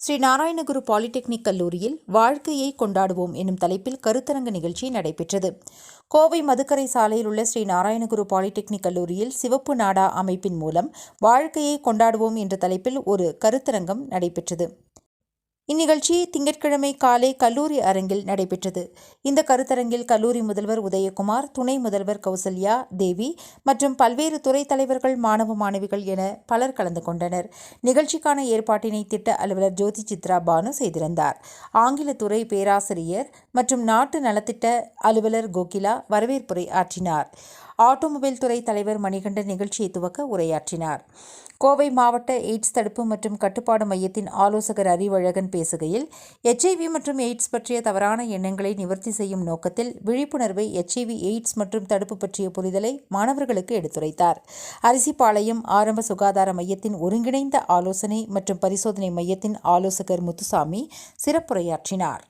Sri Narayana Guru polytechnic கல்லூரியில் வாழ்க்கையை கொண்டாடுவோம் எனும் தலைப்பில் கருத்தரங்க நிகழ்ச்சி நடைபெற்றது. கோவை மதுக்கரை சாலையில் உள்ள ஸ்ரீ நாராயணகுரு பாலிடெக்னிக் கல்லூரியில் சிவப்பு நாடா அமைப்பின் மூலம் வாழ்க்கையை கொண்டாடுவோம் என்ற தலைப்பில் ஒரு கருத்தரங்கம் நடைபெற்றது. இந்நிகழ்ச்சி திங்கட்கிழமை காலை கல்லூரி அரங்கில் நடைபெற்றது. இந்த கருத்தரங்கில் கல்லூரி முதல்வர் உதயகுமார் துணை முதல்வர் கௌசல்யா தேவி மற்றும் பல்வேறு துறை தலைவர்கள் மாணவ மாணவிகள் என பலர் கலந்து கொண்டனர். நிகழ்ச்சிக்கான ஏற்பாட்டினை திட்ட அலுவலர் ஜோதி சித்ரா பானு செய்திருந்தார். ஆங்கில துறை பேராசிரியர் மற்றும் நாட்டு நலத்திட்ட அலுவலர் கோகிலா வரவேற்புரை ஆற்றினார். ஆட்டோமொபைல் துறை தலைவர் மணிகண்டன் நிகழ்ச்சியை துவக்க உரையாற்றினார். கோவை மாவட்ட எய்ட்ஸ் தடுப்பு மற்றும் கட்டுப்பாடு மையத்தின் ஆலோசகர் அறிவழகன் பேசுகையில் எச்ஐவி மற்றும் எய்ட்ஸ் பற்றிய தவறான எண்ணங்களை நிவர்த்தி செய்யும் நோக்கத்தில் விழிப்புணர்வை எச்ஐவி எய்ட்ஸ் மற்றும் தடுப்பு பற்றிய புரிதலை மாணவர்களுக்கு எடுத்துரைத்தார். அரிசிப்பாளையம் ஆரம்ப சுகாதார மையத்தின் ஒருங்கிணைந்த ஆலோசனை மற்றும் பரிசோதனை மையத்தின் ஆலோசகர் முத்துசாமி சிறப்புரையாற்றினார்.